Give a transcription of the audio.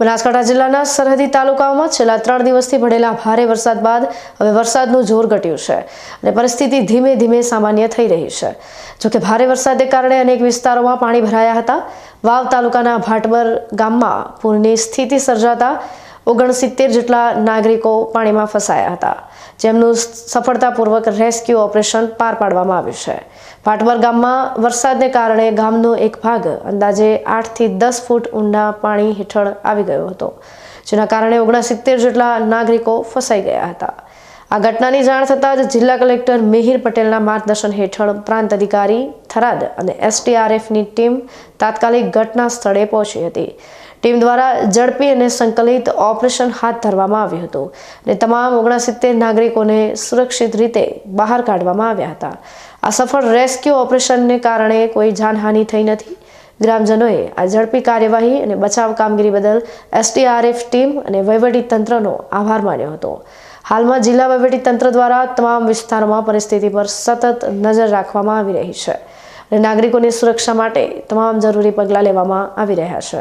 બનાસકાંઠા જિલ્લાના સરહદી તાલુકાઓમાં છેલ્લા ત્રણ દિવસથી પડેલા ભારે વરસાદ બાદ હવે વરસાદનું જોર ઘટ્યું છે અને પરિસ્થિતિ ધીમે ધીમે સામાન્ય થઈ રહી છે. જોકે ભારે વરસાદને કારણે અનેક વિસ્તારોમાં પાણી ભરાયા હતા. વાવ તાલુકાના ભાટબર ગામમાં પૂરની સ્થિતિ સર્જાતા ઓગણસિત્તેર જેટલા નાગરિકો પાણીમાં ફસાયા હતા, જેમનું સફળતાપૂર્વક રેસ્ક્યુ ઓપરેશન પાર પાડવામાં આવ્યું છે. પાટવર ગામમાં વરસાદને કારણે ગામનો એક ભાગ અંદાજે આઠથી દસ ફૂટ ઊંડા પાણી હેઠળ આવી ગયો હતો, જેના કારણે ઓગણસિત્તેર જેટલા નાગરિકો ફસાઈ ગયા હતા. આ ઘટનાની જાણ થતાં જ જિલ્લા કલેક્ટર મિહિર પટેલના માર્ગદર્શન હેઠળ પ્રાંત અધિકારી થરાદ અને એસટીઆરએફની ટીમ તાત્કાલિક ઘટના સ્થળે પહોંચી હતી. ટીમ દ્વારા ઝડપી અને સંકલિત ઓપરેશન હાથ ધરવામાં આવ્યું હતું અને તમામ ઓગણસિત્તેર નાગરિકોને સુરક્ષિત રીતે બહાર કાઢવામાં આવ્યા હતા. આ સફળ રેસ્ક્યુ ઓપરેશનને કારણે કોઈ જાનહાનિ થઈ નથી. ગ્રામજનોએ આ ઝડપી કાર્યવાહી અને બચાવ કામગીરી બદલ એસટીઆરએફ ટીમ અને વહીવટી તંત્રનો આભાર માન્યો હતો. હાલમાં જિલ્લા વહીવટી તંત્ર દ્વારા તમામ વિસ્તારોમાં પરિસ્થિતિ પર સતત નજર રાખવામાં આવી રહી છે અને નાગરિકોની સુરક્ષા માટે તમામ જરૂરી પગલાં લેવામાં આવી રહ્યા છે.